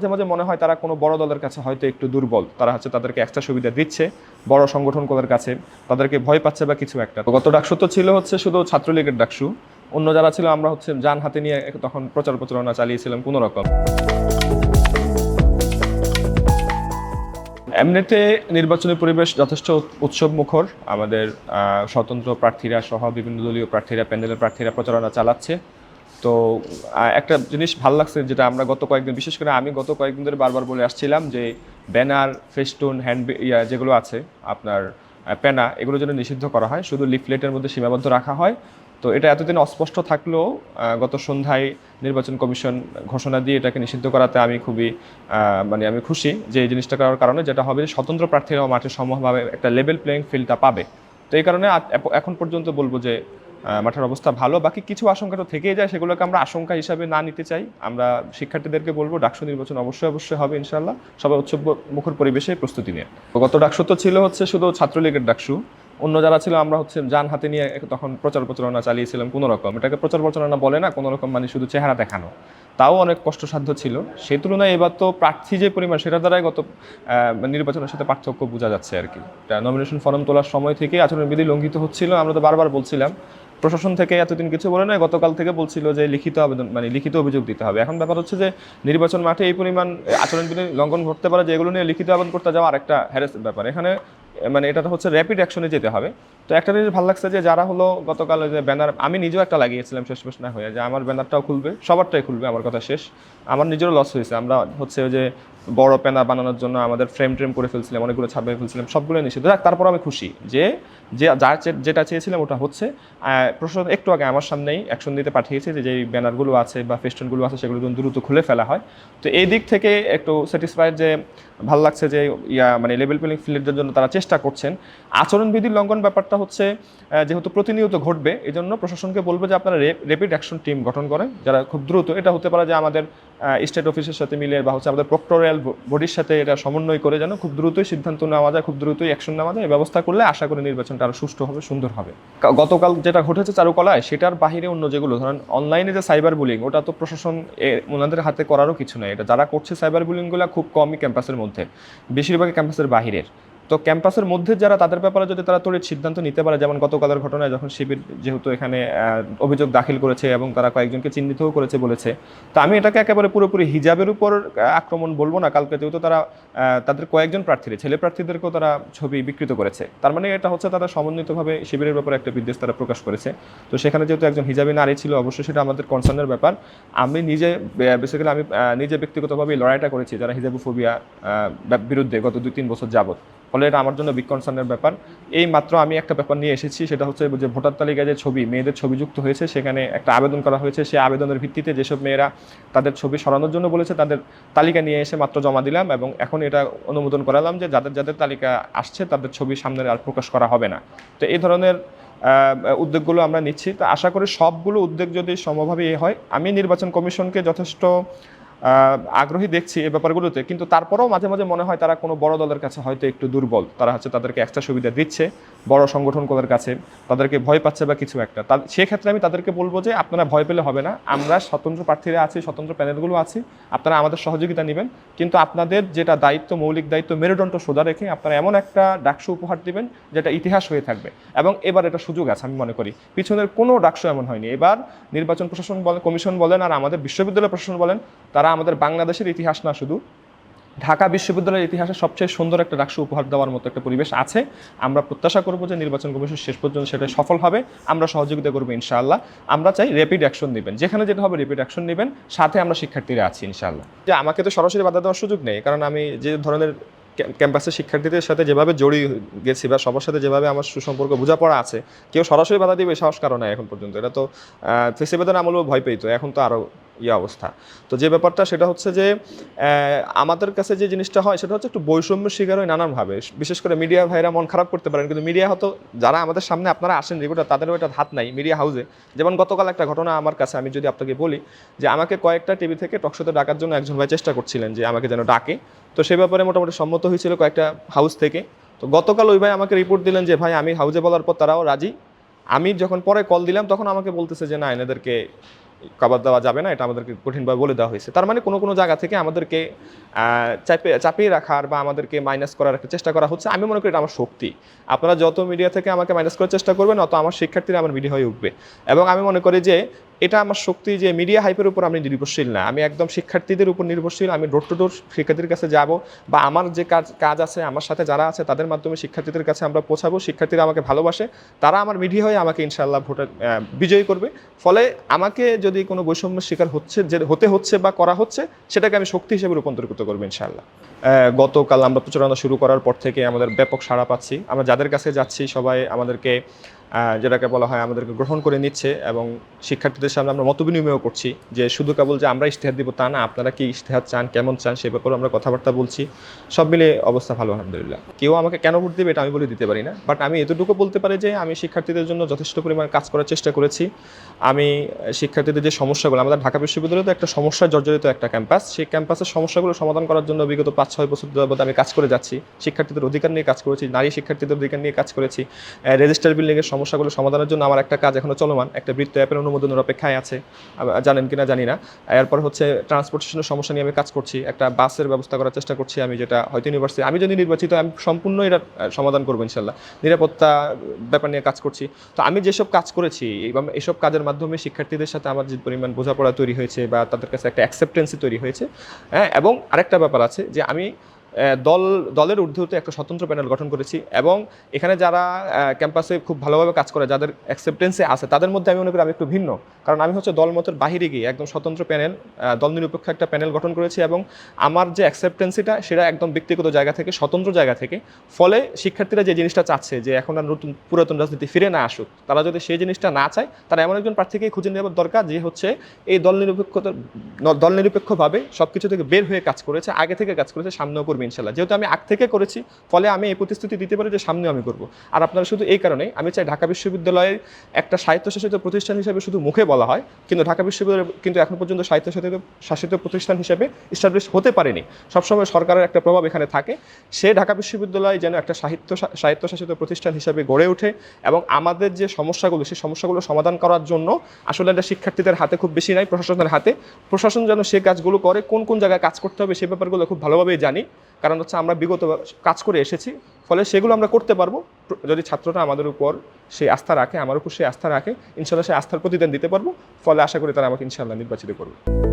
মাঝে মাঝে মনে হয় তারা কোনো বড় দলের কাছে হয়তো একটু দুর্বল। তারা হচ্ছে তাদেরকে একটা সুবিধা দিচ্ছে, বড় সংগঠনগুলোর কাছে। তাদেরকে ভয় পাচ্ছে বা কিছু একটা। গত ডাকসু তো ছিল হচ্ছে শুধু ছাত্রলীগের ডাকসু। অন্য যারা ছিল আমরা হচ্ছে যান হাতে নিয়ে তখন প্রচার প্রচারণা চালিয়েছিলাম কোনো রকম। এমনিতে নির্বাচনী পরিবেশ যথেষ্ট উৎসব মুখর। আমাদের স্বতন্ত্র প্রার্থীরা সহ বিভিন্ন দলীয় প্রার্থীরা, প্যান্ডেলের প্রার্থীরা প্রচারণা চালাচ্ছে। তো একটা জিনিস ভালো লাগছে যেটা আমরা গত কয়েকদিন, বিশেষ করে আমি গত কয়েকদিন ধরে বারবার বলে আসছিলাম যে ব্যানার, ফেস্টুন, হ্যান্ড ইয়া, যেগুলো আছে আপনার প্যানা এগুলো যেন নিষিদ্ধ করা হয়। শুধু লিফলেটের মধ্যে সীমাবদ্ধ রাখা হয়। তো এটা এতদিন অস্পষ্ট থাকলেও গত সন্ধ্যায় নির্বাচন কমিশন ঘোষণা দিয়ে এটাকে নিষিদ্ধ করাতে আমি খুবই মানে আমি খুশি যে এই জিনিসটা করার কারণে যেটা হবে স্বতন্ত্র প্রার্থীরাও মাঠে সমভাবে একটা লেভেল প্লেয়িং ফিল্ডটা পাবে। তো এই কারণে এখন পর্যন্ত বলব যে মাঠের অবস্থা ভালো। বাকি কিছু আশঙ্কা তো থেকেই যায়, সেগুলোকে আমরা আশঙ্কা হিসাবে না নিতে চাই। আমরা শিক্ষার্থীদেরকে বলব, ডাকসু নির্বাচন অবশ্যই অবশ্যই হবে ইনশাল্লাহ সবাই উৎসব মুখর পরিবেশে প্রস্তুতি নিয়ে। গত ডাকসু তো ছিল হচ্ছে শুধু ছাত্রলীগের ডাকসু। অন্য যারা ছিল, আমরা হচ্ছে যান হাতে নিয়ে তখন প্রচার প্রচারণা চালিয়েছিলাম কোনো রকম। এটাকে প্রচার প্রচারণা বলে না, কোনো রকম মানে শুধু চেহারা দেখানো। তাও অনেক কষ্টসাধ্য ছিল। সেই তুলনায় এবার তো প্রার্থী যে পরিমাণ সেটা দ্বারাই গত নির্বাচনের সাথে পার্থক্য বোঝা যাচ্ছে আর কি। নমিনেশন ফর্ম তোলার সময় থেকে আচরণবিধি লঙ্ঘিত হচ্ছিল। আমরা তো বারবার বলছিলাম প্রশাসন থেকে এতদিন কিছু বলে না গতকাল থেকে বলছিল যে লিখিত আবেদন মানে লিখিত অভিযোগ দিতে হবে। এখন ব্যাপার হচ্ছে যে নির্বাচন মাঠে এই পরিমাণ আচরণবিধি লঙ্ঘন ঘটতে পারে, যে এগুলো নিয়ে লিখিত আবেদন করতে যাওয়া আরেকটা হ্যারেস ব্যাপার। এখানে মানে এটা হচ্ছে র্যাপিড অ্যাকশনে যেতে হবে। তো একটা জিনিস ভালো লাগছে যে যারা হলো গতকাল ওই যে ব্যানার আমি নিজেও একটা লাগিয়েছিলাম শেষ মেশ না হয়ে, যে আমার ব্যানারটাও খুলবে, সবারটাই খুলবে, আমার কথা শেষ। আমার নিজেরও লস হয়েছে। আমরা হচ্ছে যে বড় প্যানার বানানোর জন্য আমাদের ফ্রেম ট্রেম করে ফেলছিলাম, অনেকগুলো ছাপিয়ে ফেলছিলাম সবগুলো নিষিদ্ধ। তারপর আমি খুশি যে যে যার যেটা চেয়েছিলাম ওটা হচ্ছে। আহ, প্রশাসন একটু আগে আমার সামনেই অ্যাকশন দিতে পাঠিয়েছে যে যেই ব্যানারগুলো আছে বা ফেস্টনগুলো আছে সেগুলো যেন দ্রুত খুলে ফেলা হয়। তো এই দিক থেকে একটু স্যাটিসফাইড যে ভালো লাগছে যে ইয়া মানে লেভেল প্লেইং ফিল্ডের জন্য তারা চেষ্টা করছেন। আচরণবিধির লঙ্ঘন ব্যাপারটা হচ্ছে যেহেতু প্রতিনিয়ত ঘটবে এই জন্য প্রশাসনকে বলব যে আপনারা র্যাপিড অ্যাকশন টিম গঠন করেন। যারা খুব দ্রুত এটা হতে পারে যে আমাদের স্টেট অফিসের সাথে মিলে বা হচ্ছে আমাদের প্রক্টোরিয়াল বডির সাথে এটা সমন্বয় করে যেন খুব দ্রুতই সিদ্ধান্ত নেওয়া যায় খুব দ্রুতই অ্যাকশন নেওয়া যায় ব্যবস্থা করলে আশা করি নির্বাচনটা আরও সুষ্ঠু হবে, সুন্দর হবে। গতকাল যেটা ঘটেছে চারুকলায়, সেটার বাহিরে অন্য যেগুলো, ধরেন অনলাইনে যে সাইবার বুলিং ওটা তো প্রশাসন ওনাদের হাতে করারও কিছু নেই। এটা যারা করছে সাইবার বুলিংগুলো খুব কমই ক্যাম্পাসের মধ্যে। বেশিরভাগই ক্যাম্পাসের বাহিরের। তো ক্যাম্পাসের মধ্যে যারা তাদের ব্যাপারে যদি তারা তড়িৎ সিদ্ধান্ত নিতে পারে, যেমন গতকালের ঘটনায় যখন শিবির যেহেতু এখানে অভিযোগ দাখিল করেছে এবং তারা কয়েকজনকে চিহ্নিতও করেছে বলেছে, তো আমি এটাকে একেবারে পুরোপুরি হিজাবের উপর আক্রমণ বলব না, কালকে যেহেতু তারা তাদের কয়েকজন প্রার্থীর, ছেলে প্রার্থীদেরকেও তারা ছবি বিকৃত করেছে। তার মানে এটা হচ্ছে তারা সমন্বিতভাবে শিবিরের ব্যাপারে একটা বিদ্বেষ তারা প্রকাশ করেছে। তো সেখানে যেহেতু একজন হিজাবি নারী ছিল, অবশ্যই সেটা আমাদের কনসার্নের ব্যাপার। আমি নিজে বেসিক্যালি আমি নিজে ব্যক্তিগতভাবে লড়াইটা করেছি, যারা হিজাবোফোবিয়া বিরুদ্ধে গত দুই তিন বছর যাবত ফলে এটা আমার জন্য বিগ কনসার্নের ব্যাপার। এই মাত্র আমি একটা ব্যাপার নিয়ে এসেছি, সেটা হচ্ছে যে ভোটার তালিকায় যে ছবি, মেয়েদের ছবি যুক্ত হয়েছে, সেখানে একটা আবেদন করা হয়েছে। সেই আবেদনের ভিত্তিতে যেসব মেয়েরা তাদের ছবি সরানোর জন্য বলেছে, তাদের তালিকা নিয়ে এসে মাত্র জমা দিলাম এবং এখন এটা অনুমোদন করালাম যে যাদের যাদের তালিকা আসছে, তাদের ছবি সামনে আর প্রকাশ করা হবে না। তো এই ধরনের উদ্যোগগুলো আমরা নিচ্ছি। তো আশা করি সবগুলো উদ্যোগ যদি সমভাবে এ হয়, আমি নির্বাচন কমিশনকে যথেষ্ট আগ্রহী দেখছি এই ব্যাপারগুলোতে, কিন্তু তারপরেও মাঝে মাঝে মনে হয় তারা কোনো বড় দলের কাছে হয়তো একটু দুর্বল। তারা হচ্ছে তাদেরকে একটা সুবিধা দিচ্ছে, বড় সংগঠন সংগঠনগুলোর কাছে, তাদেরকে ভয় পাচ্ছে বা কিছু একটা। সেক্ষেত্রে আমি তাদেরকে বলব যে, আপনারা ভয় পেলে হবে না। আমরা স্বতন্ত্র প্রার্থীরা আছি, স্বতন্ত্র প্যানেলগুলো আছি, আপনারা আমাদের সহযোগিতা নেবেন। কিন্তু আপনাদের যেটা দায়িত্ব, মৌলিক দায়িত্ব, মেরুদণ্ড সোজা রেখে আপনারা এমন একটা ডাকসু উপহার দিবেন, যেটা ইতিহাস হয়ে থাকবে। এবং এবার এটা সুযোগ আছে, আমি মনে করি। পিছনের কোনো ডাকসু এমন হয়নি। এবার নির্বাচন প্রশাসন বলেন, কমিশন বলেন, আর আমাদের বিশ্ববিদ্যালয় প্রশাসন বলেন, তারা আমাদের বাংলাদেশের ইতিহাস না শুধু, ঢাকা বিশ্ববিদ্যালয়ের ইতিহাসে সবচেয়ে সুন্দর একটা ডাকসু উপহার দেওয়ার মতো একটা পরিবেশ আছে। আমরা প্রত্যাশা করব যে নির্বাচন কমিশন শেষ পর্যন্ত সেটা সফল হবে। আমরা সহযোগিতা করব ইনশাআল্লাহ। আমরা চাই র্যাপিড অ্যাকশন নেবেন। যেখানে যেটা হবে র্যাপিড অ্যাকশন নেবেন, সাথে আমরা শিক্ষার্থীরা আছি ইনশাআল্লাহ। যে আমাকে তো সরাসরি বাধা দেওয়ার সুযোগ নেই, কারণ আমি যে ধরনের ক্যাম্পাসের শিক্ষার্থীদের সাথে যেভাবে জড়িয়ে গেছি বা সবার সাথে যেভাবে আমার সুসম্পর্ক, বোঝাপড়া আছে, কেউ সরাসরি বাধা দিবে সাহস কারণ এখন পর্যন্ত। এটা তো ফেসিবেদন আমলেও ভয় পেইতো এখন তো আরও ইয়ে অবস্থা। তো যে ব্যাপারটা, সেটা হচ্ছে যে আমাদের কাছে যে জিনিসটা হয়, সেটা হচ্ছে একটু বৈষম্য শিকার হয় নানানভাবে। বিশেষ করে মিডিয়া ভাইরা মন খারাপ করতে পারেন, কিন্তু মিডিয়া হয়তো, যারা আমাদের সামনে আপনারা আসেন রেগুলার, তাদেরও এটা হাত নাই, মিডিয়া হাউসে। যেমন গতকাল একটা ঘটনা আমার কাছে, আমি যদি আপনাকে বলি, যে আমাকে কয়েকটা টিভি থেকে টকশোতে ডাকার জন্য একজন ভাই চেষ্টা করছিলেন যে আমাকে যেন ডাকে। তো সে ব্যাপারে মোটামুটি সম্মত হয়েছিল কয়েকটা হাউস থেকে। তো গতকাল ওই ভাই আমাকে রিপোর্ট দিলেন যে, ভাই, আমি হাউজে বলার পর তারাও রাজি। আমি যখন পরে কল দিলাম, তখন আমাকে বলতেছে যে, না, এনাদেরকে কভার দেওয়া যাবে না, এটা আমাদেরকে কঠিনভাবে বলে দেওয়া হয়েছে। তার মানে কোনো কোনো জায়গা থেকে আমাদেরকে চাপে চাপিয়ে রাখার বা আমাদেরকে মাইনাস করার একটা চেষ্টা করা হচ্ছে। আমি মনে করি এটা আমার শক্তি। আপনারা যত মিডিয়া থেকে আমাকে মাইনাস করার চেষ্টা করবেন, অত আমার শিক্ষার্থীরা আমার মিডিয়া হয়ে উঠবে। এবং আমি মনে করি যে এটা আমার শক্তি যে মিডিয়া হাইপের উপর আমি নির্ভরশীল না। আমি একদম শিক্ষার্থীদের উপর নির্ভরশীল আমি ডোর টু ডোর শিক্ষার্থীদের কাছে যাব বা আমার যে কাজ কাজ আছে আমার সাথে যারা আছে তাদের মাধ্যমে শিক্ষার্থীদের কাছে আমরা পৌঁছাবো শিক্ষার্থীরা আমাকে ভালোবাসে তারা আমার মিডিয়া হয়ে আমাকে ইনশাআল্লাহ ভোটে বিজয়ী করবে। ফলে আমাকে যদি কোনো বৈষম্যের শিকার হচ্ছে যে হতে হচ্ছে বা করা হচ্ছে সেটাকে আমি শক্তি হিসেবে রূপান্তরিত করব ইনশাআল্লাহ। আহ, গতকাল আমরা প্রচারণা শুরু করার পর থেকে আমাদের ব্যাপক সাড়া পাচ্ছি। আমরা যাদের কাছে যাচ্ছি সবাই আমাদেরকে যেটাকে বলা হয় আমাদেরকে গ্রহণ করে নিচ্ছে এবং শিক্ষার্থীদের সামনে আমরা মত বিনিময় করছি যে শুধু কেবল যে আমরা ইশতেহার দিব তা না, আপনারা কি ইশতেহার চান, কেমন চান সে ব্যাপারে আমরা কথাবার্তা বলছি। সব মিলে অবস্থা ভালো, আলহামদুলিল্লাহ। কেউ আমাকে কেন ভোট দেবে এটা আমি বলে দিতে পারি না বাট আমি এতটুকু বলতে পারি যে আমি শিক্ষার্থীদের জন্য যথেষ্ট পরিমাণ কাজ করার চেষ্টা করেছি। আমি শিক্ষার্থীদের যে সমস্যাগুলো, আমাদের ঢাকা বিশ্ববিদ্যালয় তো একটা সমস্যা জর্জরিত একটা ক্যাম্পাস সেই ক্যাম্পাসের সমস্যাগুলো সমাধান করার জন্য বিগত পাঁচ, ছয় বছর যাবত আমি কাজ করে যাচ্ছি। শিক্ষার্থীদের অধিকার নিয়ে কাজ করেছি, নারী শিক্ষার্থীদের অধিকার নিয়ে কাজ করেছি। রেজিস্টার বিল্ডিংয়ের সমস্যাগুলো সমাধানের জন্য আমার একটা কাজ এখনও চলমান। একটা বৃত্ত অ্যাপের অনুমোদনের অপেক্ষায় আছে। জানেন কিনা জানি না। এরপর হচ্ছে ট্রান্সপোর্টেশনের সমস্যা নিয়ে আমি কাজ করছি। একটা বাসের ব্যবস্থা করার চেষ্টা করছি আমি যেটা হয়তো ইউনিভার্সিটি আমি যদি নির্বাচিত, আমি সম্পূর্ণ এটা সমাধান করব ইনশাল্লাহ নিরাপত্তা ব্যাপার নিয়ে কাজ করছি। তো আমি যেসব কাজ করেছি, এবং এসব কাজের মাধ্যমে শিক্ষার্থীদের সাথে আমার যে পরিমাণ বোঝাপড়া তৈরি হয়েছে বা তাদের কাছে একটা অ্যাকসেপ্টেন্সি তৈরি হয়েছে হ্যাঁ এবং আরেকটা ব্যাপার আছে যে আমি দল, দলের ঊর্ধ্বতে একটা স্বতন্ত্র প্যানেল গঠন করেছি এবং এখানে যারা ক্যাম্পাসে খুব ভালোভাবে কাজ করে, যাদের অ্যাকসেপ্টেন্সে আছে, তাদের মধ্যে আমি মনে করি আমি একটু ভিন্ন। কারণ আমি হচ্ছে দলমতের বাহিরে গিয়ে একদম স্বতন্ত্র প্যানেল দল নিরপেক্ষ একটা প্যানেল গঠন করেছি এবং আমার যে অ্যাকসেপ্টেন্সিটা সেটা একদম ব্যক্তিগত জায়গা থেকে, স্বতন্ত্র জায়গা থেকে। ফলে শিক্ষার্থীরা যে জিনিসটা চাচ্ছে, যে এখন আর নতুন পুরাতন রাজনীতি ফিরে না আসুক, তারা যদি সেই জিনিসটা না চায়, তারা এমন একজন প্রার্থীকেই খুঁজে নেওয়ার দরকার যে হচ্ছে এই দল নিরপেক্ষতার দল নিরপেক্ষভাবে সব কিছু থেকে বের হয়ে কাজ করেছে, আগে থেকে কাজ করেছে সামনেও করবে ইনশাল্লাহ। যেহেতু আমি আগ থেকে করেছি, ফলে আমি এই প্রতিশ্রুতি দিতে পারি যে সামনেও আমি করব। আর আপনারা শুধু এই কারণে আমি চাই ঢাকা বিশ্ববিদ্যালয়ের একটা স্বায়ত্তশাসিত প্রতিষ্ঠান হিসেবে শুধু মুখে বলা হয়, কিন্তু ঢাকা বিশ্ববিদ্যালয় কিন্তু এখন পর্যন্ত স্বায়ত্তশাসিত, শাসিত প্রতিষ্ঠান হিসেবে ইস্টাবলিশ হতে পারেনি। সবসময় সরকারের একটা প্রভাব এখানে থাকে। সে ঢাকা বিশ্ববিদ্যালয় যেন একটা সাহিত্য, স্বায়ত্তশাসিত প্রতিষ্ঠান হিসেবে গড়ে ওঠে এবং আমাদের যে সমস্যাগুলো, সেই সমস্যাগুলো সমাধান করার জন্য আসলে এটা শিক্ষার্থীদের হাতে খুব বেশি নাই, প্রশাসনের হাতে। প্রশাসন যেন সে কাজগুলো করে, কোন কোন জায়গায় কাজ করতে হবে, সে ব্যাপারগুলো খুব ভালোভাবেই জানি। কারণ হচ্ছে আমরা বিগত কাজ করে এসেছি, ফলে সেগুলো আমরা করতে পারব। যদি ছাত্ররা আমাদের উপর সেই আস্থা রাখে, আমার উপর সেই আস্থা রাখে, ইনশাল্লাহ সেই আস্থার প্রতিদান দিতে পারব। ফলে আশা করি তারা আমাকে ইনশাল্লাহ নির্বাচিত করবে।